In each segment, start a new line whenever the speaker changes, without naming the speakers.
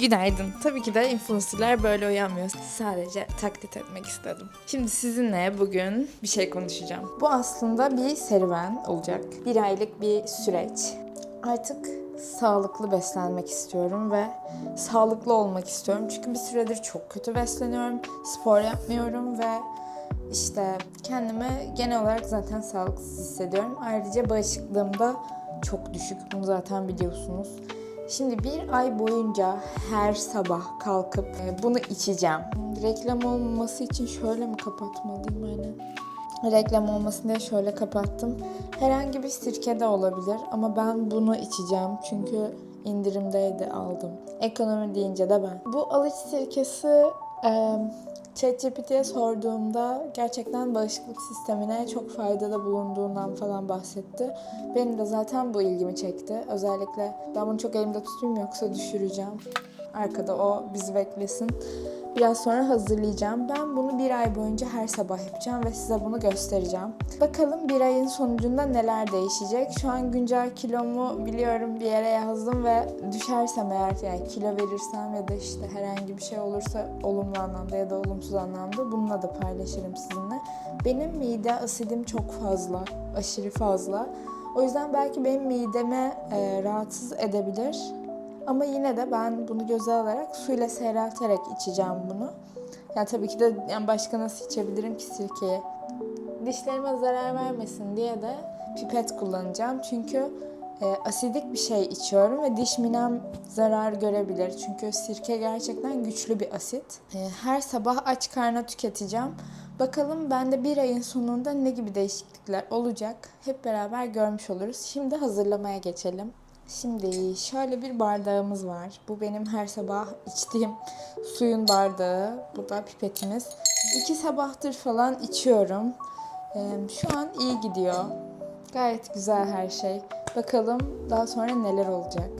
Günaydın. Tabii ki de influencerlar böyle uyanmıyor. Sadece taklit etmek istedim. Şimdi sizinle bugün bir şey konuşacağım. Bu aslında bir serüven olacak. Bir aylık bir süreç. Artık sağlıklı beslenmek istiyorum ve sağlıklı olmak istiyorum. Çünkü bir süredir çok kötü besleniyorum. Spor yapmıyorum ve işte kendimi genel olarak zaten sağlıksız hissediyorum. Ayrıca bağışıklığım da çok düşük. Bunu zaten biliyorsunuz. Şimdi bir ay boyunca her sabah kalkıp e, bunu içeceğim. Reklam olmaması için şöyle mi kapatmalıyım aynen. Reklam olmasın diye şöyle kapattım. Herhangi bir sirke de olabilir ama ben bunu içeceğim çünkü indirimdeydi aldım. Ekonomi deyince de ben. Bu alış sirkesi e, ChatGPT'ye sorduğumda gerçekten bağışıklık sistemine çok faydada bulunduğundan falan bahsetti. Benim de zaten bu ilgimi çekti. Özellikle ben bunu çok elimde tutayım yoksa düşüreceğim. Arkada o bizi beklesin. Biraz sonra hazırlayacağım. Ben bunu bir ay boyunca her sabah yapacağım ve size bunu göstereceğim. Bakalım bir ayın sonucunda neler değişecek. Şu an güncel kilomu biliyorum bir yere yazdım ve düşersem eğer yani kilo verirsem ya da işte herhangi bir şey olursa olumlu anlamda ya da olumsuz anlamda bununla da paylaşırım sizinle. Benim mide asidim çok fazla, aşırı fazla. O yüzden belki benim mideme e, rahatsız edebilir. Ama yine de ben bunu göze alarak suyla seyrelterek içeceğim bunu. Yani tabii ki de yani başka nasıl içebilirim ki sirkeyi? Dişlerime zarar vermesin diye de pipet kullanacağım. Çünkü e, asidik bir şey içiyorum ve diş minem zarar görebilir. Çünkü sirke gerçekten güçlü bir asit. E, her sabah aç karna tüketeceğim. Bakalım bende bir ayın sonunda ne gibi değişiklikler olacak? Hep beraber görmüş oluruz. Şimdi hazırlamaya geçelim. Şimdi şöyle bir bardağımız var. Bu benim her sabah içtiğim suyun bardağı. Bu da pipetimiz. İki sabahtır falan içiyorum. Ee, şu an iyi gidiyor. Gayet güzel her şey. Bakalım daha sonra neler olacak.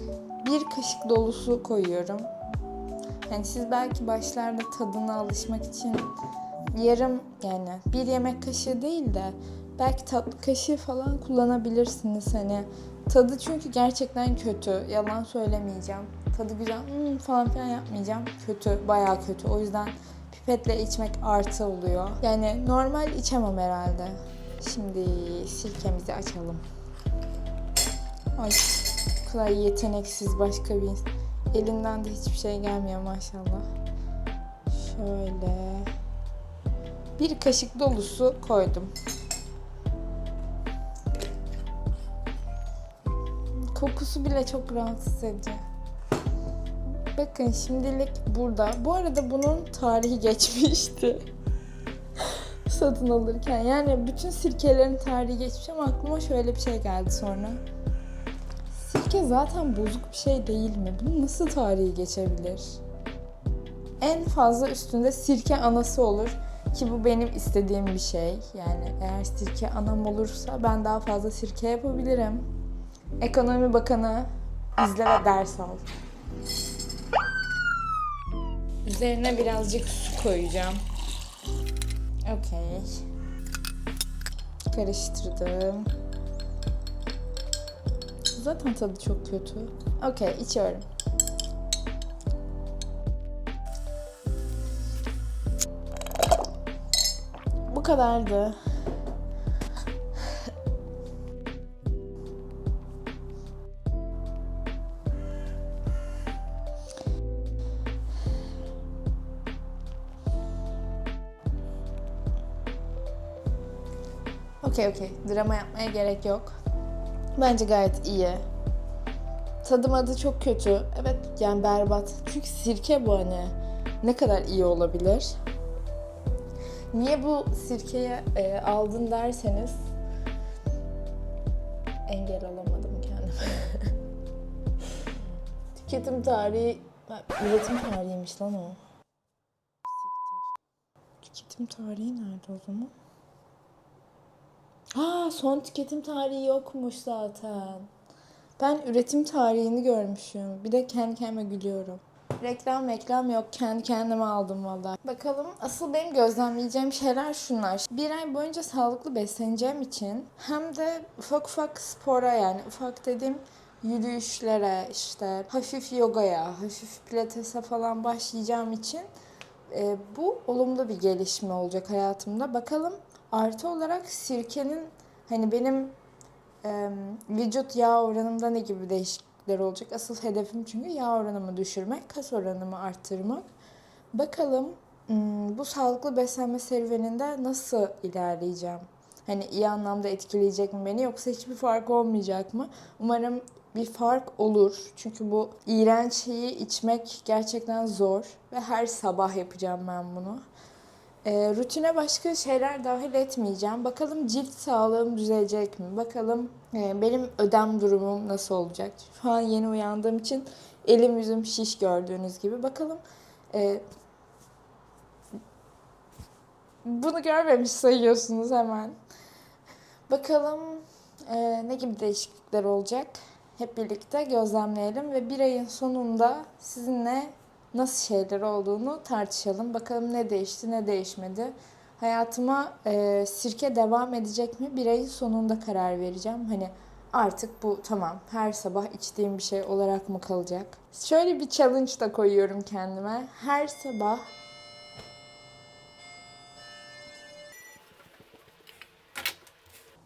Bir kaşık dolusu koyuyorum. Yani siz belki başlarda tadına alışmak için yarım yani bir yemek kaşığı değil de belki tatlı kaşığı falan kullanabilirsiniz hani. Tadı çünkü gerçekten kötü. Yalan söylemeyeceğim. Tadı güzel "Hmm" falan filan yapmayacağım. Kötü, bayağı kötü. O yüzden pipetle içmek artı oluyor. Yani normal içemem herhalde. Şimdi sirkemizi açalım. Ay bu kadar yeteneksiz başka bir elinden de hiçbir şey gelmiyor maşallah. Şöyle bir kaşık dolusu koydum. Kokusu bile çok rahatsız edici. Bakın şimdilik burada. Bu arada bunun tarihi geçmişti. Satın alırken. Yani bütün sirkelerin tarihi geçmiş ama aklıma şöyle bir şey geldi sonra. Sirke zaten bozuk bir şey değil mi? Bunun nasıl tarihi geçebilir? En fazla üstünde sirke anası olur. Ki bu benim istediğim bir şey. Yani eğer sirke anam olursa ben daha fazla sirke yapabilirim. Ekonomi Bakanı izle ve ders al. Üzerine birazcık su koyacağım. Okey. Karıştırdım. Zaten tadı çok kötü. Okey, içiyorum. Bu kadardı. Okey okey. Drama yapmaya gerek yok. Bence gayet iyi. Tadım adı çok kötü. Evet yani berbat. Çünkü sirke bu hani. Ne kadar iyi olabilir? Niye bu sirkeyi e, aldın derseniz engel alamadım kendime. Tüketim tarihi, üretim tarihiymiş lan o. Tüketim tarihi nerede o zaman? Aa son tüketim tarihi yokmuş zaten. Ben üretim tarihini görmüşüm. Bir de kendi kendime gülüyorum. Reklam reklam yok. Kendi kendime aldım valla. Bakalım asıl benim gözlemleyeceğim şeyler şunlar. Bir ay boyunca sağlıklı besleneceğim için hem de ufak ufak spora yani ufak dediğim yürüyüşlere, işte hafif yogaya, hafif pilatese falan başlayacağım için e, bu olumlu bir gelişme olacak hayatımda. Bakalım artı olarak sirkenin hani benim e, vücut yağ oranımda ne gibi değişiklikler olacak? Asıl hedefim çünkü yağ oranımı düşürmek, kas oranımı arttırmak. Bakalım hmm, bu sağlıklı beslenme serüveninde nasıl ilerleyeceğim? Hani iyi anlamda etkileyecek mi beni yoksa hiçbir fark olmayacak mı? Umarım bir fark olur. Çünkü bu iğrenç şeyi içmek gerçekten zor ve her sabah yapacağım ben bunu. E, rutine başka şeyler dahil etmeyeceğim. Bakalım cilt sağlığım düzelecek mi? Bakalım e, benim ödem durumum nasıl olacak? Şu an yeni uyandığım için elim yüzüm şiş gördüğünüz gibi. Bakalım e, bunu görmemiş sayıyorsunuz hemen. Bakalım e, ne gibi değişiklikler olacak? Hep birlikte gözlemleyelim ve bir ayın sonunda sizinle nasıl şeyler olduğunu tartışalım. Bakalım ne değişti, ne değişmedi. Hayatıma e, sirke devam edecek mi? Bir ayın sonunda karar vereceğim. Hani artık bu tamam her sabah içtiğim bir şey olarak mı kalacak? Şöyle bir challenge da koyuyorum kendime. Her sabah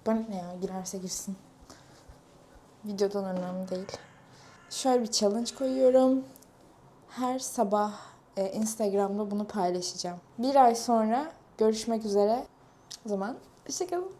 Bana ne ya girerse girsin. Videodan önemli değil. Şöyle bir challenge koyuyorum. Her sabah e, Instagram'da bunu paylaşacağım. Bir ay sonra görüşmek üzere. O zaman hoşçakalın.